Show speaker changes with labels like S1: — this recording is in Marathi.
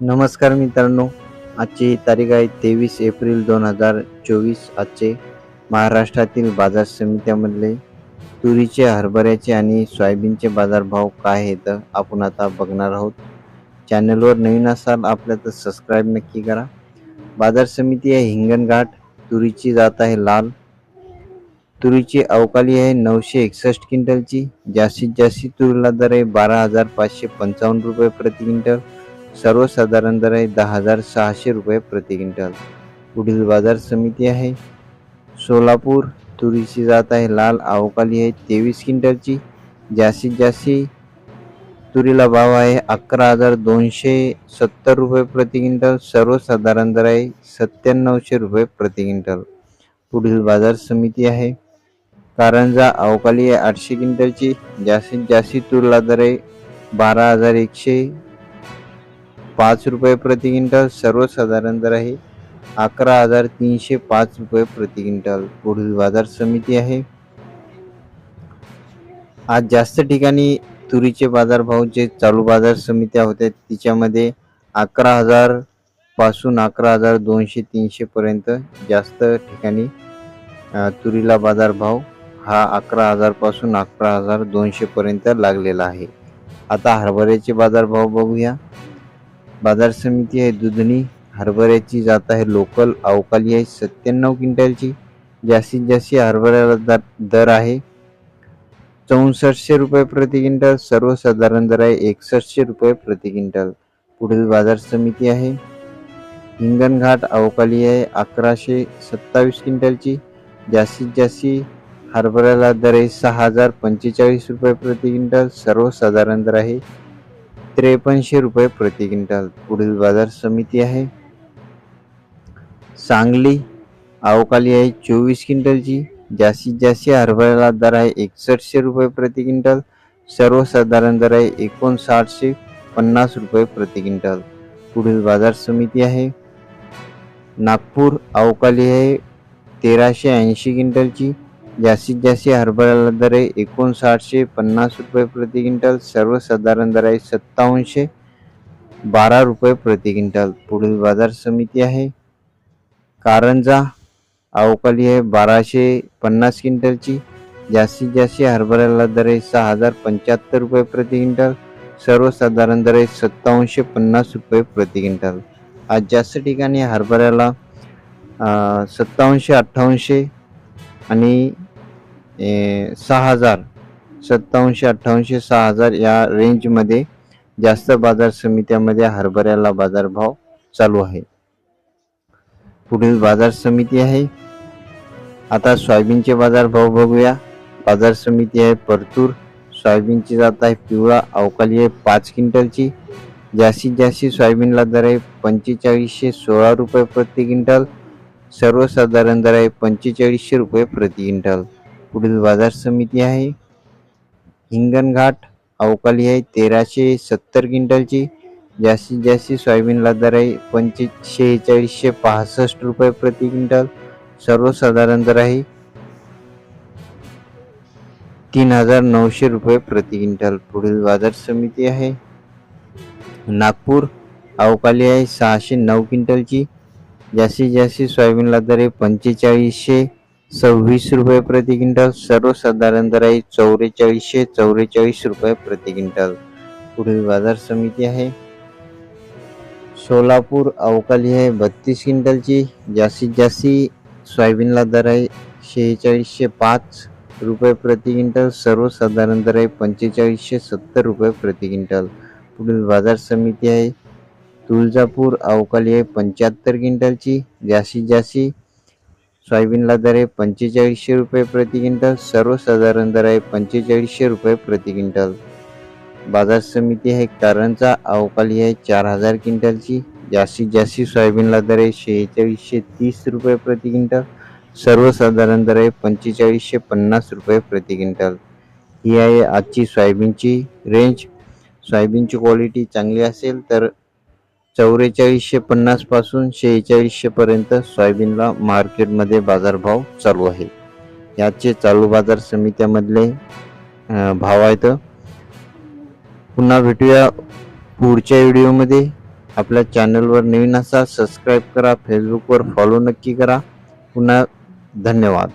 S1: नमस्कार मित्रांनो आजची तारीख आहे तेवीस एप्रिल दोन हजार चोवीस. आजचे महाराष्ट्रातील बाजार समित्यामधले तुरीचे हरभऱ्याचे आणि सोयाबीनचे बाजारभाव काय आहेत आपण आता बघणार आहोत. चॅनलवर नवीन असाल आपल्या तर सबस्क्राईब नक्की करा. बाजार समिती आहे हिंगणघाट तुरीची जात आहे लाल. तुरीची अवकाली आहे नऊशे एकसष्ट क्विंटलची. जास्तीत जास्त तुरीला दर आहे बारा हजार पाचशे पंचावन्न रुपये प्रति क्विंटल. सर्वसाधारण दर आहे दहा हजार सहाशे रुपये प्रति क्विंटल. पुढील बाजार समिती आहे. सोलापूर तुरीची जात आहे. लाल अवकाली आहे. तेवीस क्विंटलची. जास्तीत जास्ती तुरीला भाव आहे. अकरा हजार दोनशे सत्तर रुपये प्रति क्विंटल. सर्वसाधारण दर आहे सत्त्याण्णवशे रुपये प्रति क्विंटल. पुढील बाजार समिती आहे. कारंजा अवकाली आहे आठशे क्विंटलची. जास्तीत जास्ती तुरीला दर आहे बारा हजार एकशे पाच रुपये प्रति क्विंटल सर्वसाधारण दर आहे. अकरा हजार तीनशे पाच रुपये प्रति क्विंटल पुढील बाजार समिती आहे. आज जास्त ठिकाणी तुरीचे बाजारभाव जे चालू बाजार समित्या होत्या तिच्यामध्ये अकरा हजारपासून अकरा हजार दोनशे तीनशे पर्यंत जास्त ठिकाणी तुरीला बाजारभाव हा अकरा हजारपासून अकरा हजार दोनशे पर्यंत लागलेला आहे. आता हरभऱ्याचे बाजारभाव बघूया. बाजार समिती आहे दुधनी हरभऱ्याची जात आहे लोकल अवकाली आहे सत्त्याण्णव क्विंटलची. जास्तीत जास्त हरभऱ्याला दर दर आहे चौसष्टशे रुपये प्रति क्विंटल सर्वसाधारण दर आहे एकसष्टशे रुपये प्रति क्विंटल. पुढील बाजार समिती आहे हिंगणघाट अवकाली आहे अकराशे सत्तावीस क्विंटलची. जास्तीत जास्ती हरभऱ्याला दर आहे सहा हजार पंचेचाळीस रुपये प्रति क्विंटल सर्वसाधारण दर आहे त्रेपन्नशे रुपये प्रति क्विंटल. पुढील बाजार समिती आहे. सांगली अवकाली आहे चोवीस क्विंटलची. जास्तीत जास्त हरभऱ्याला दर आहे एकसष्टशे रुपये प्रति क्विंटल. सर्वसाधारण दर आहे एकोणसाठशे पन्नास रुपये प्रति क्विंटल. पुढील बाजार समिती आहे. नागपूर अवकाली आहे तेराशे ऐंशी क्विंटलची. जास्तीत जास्त हरभऱ्याला दर आहे एकोणसाठशे पन्नास रुपये प्रति क्विंटल सर्वसाधारण दर आहे सत्तावनशे बारा रुपये प्रति क्विंटल. पुढील बाजार समिती आहे. कारंजा अवकाली आहे बाराशे पन्नास क्विंटलची. जास्तीत जास्त हरभऱ्याला दर आहे सहा हजार पंच्याहत्तर रुपये प्रति क्विंटल सर्वसाधारण दर आहे सत्तावनशे पन्नास रुपये प्रति क्विंटल. आज जास्त ठिकाणी हरभऱ्याला सत्तावनशे अठ्ठावनशे आणि सहा हजार. सत्तावनशे अठ्ठावनशे सहा हजार या रेंजमध्ये जास्त बाजार समित्यामध्ये हरभऱ्याला बाजारभाव चालू आहे. पुढील बाजार समिती आहे. आता सोयाबीनचे बाजारभाव बघूया. बाजार समिती आहे परतूर. सोयाबीनची जात आहे पिवळा. अवकाळी आहे पाच क्विंटलची. जास्तीत जास्त सोयाबीनला दर आहे पंचेचाळीसशे सोळा रुपये प्रति क्विंटल. सर्वसाधारण दर आहे पंचेचाळीसशे रुपये प्रति क्विंटल. पुढील बाजार समिती आहे. हिंगणघाट अवकाली आहे तेराशे सत्तर क्विंटलची. जास्तीत जास्त सोयाबीनला दर आहे पंचे शेहेचाळीसशे पासष्ट रुपये प्रति क्विंटल. सर्वसाधारण दर आहे. तीन हजार नऊशे रुपये प्रति क्विंटल. पुढील बाजार समिती आहे. नागपूर अवकाली आहे सहाशे नऊ क्विंटलची. जास्तीत जास्त सोयाबीनला दर आहे पंचेचाळीसशे सव्वीस रुपये प्रति क्विंटल सर्वसाधारण दर आहे चौवेचाळीसशे चौवेचाळीस रुपये प्रति क्विंटल. पुढील बाजार समिती आहे. सोलापूर अवकाली आहे बत्तीस क्विंटलची. जास्तीत जास्ती सोयाबीनला दर आहे शेहेचाळीसशे पाच रुपये प्रति क्विंटल सर्वसाधारण दर आहे पंचेचाळीसशे सत्तर रुपये प्रति क्विंटल. पुढील बाजार समिती आहे. तुळजापूर अवकाली आहे पंच्याहत्तर क्विंटलची. जास्तीत जास्ती सोयाबीनला दर आहे पंचेचाळीसशे रुपये प्रति क्विंटल सर्वसाधारण दर आहे पंचेचाळीसशे रुपये प्रति क्विंटल. बाजार समिती आहे कारणचा अवकाली आहे चार हजार क्विंटलची. जास्तीत जास्त सोयाबीनला दर आहे शेहेचाळीसशे तीस रुपये प्रति क्विंटल सर्वसाधारण दर आहे पंचेचाळीसशे पन्नास रुपये प्रति क्विंटल. ही आहे आजची सोयाबीनची रेंज सोयाबीनची क्वालिटी चांगली असेल तर चौवेचाळीसशे पन्नासपासून शेहेचाळीसशे पर्यंत सोयाबीनला मार्केटमध्ये बाजारभाव चालू आहे. याचे चालू बाजार समित्यामधले भाव आहेत. पुन्हा भेटूया पुढच्या व्हिडिओमध्ये. आपल्या चॅनलवर नवीन असा सबस्क्राईब करा फेसबुकवर फॉलो नक्की करा. पुन्हा धन्यवाद.